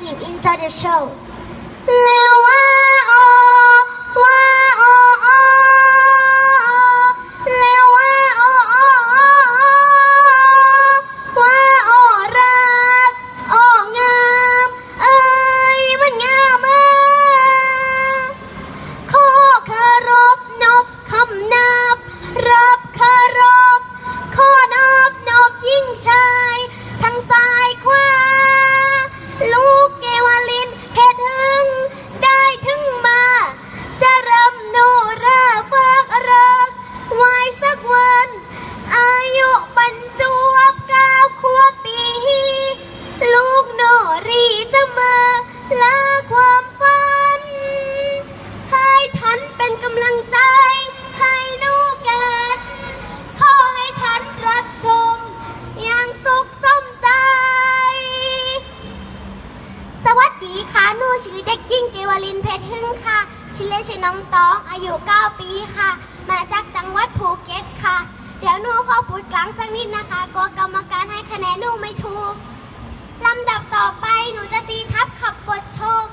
Into inside the show. ชื่อเด็กจิ้งเกวลินเพชรหึ่งค่ะ ชื่อเล่นชื่อน้องตอง อายุ 9 ปีค่ะ มาจากจังหวัดภูเก็ตค่ะ เดี๋ยวหนูขอพูดกลางสักนิดนะคะกลัวกรรมการให้คะแนนหนูไม่ถูก ลำดับต่อไปหนูจะตีทับขับบทโชค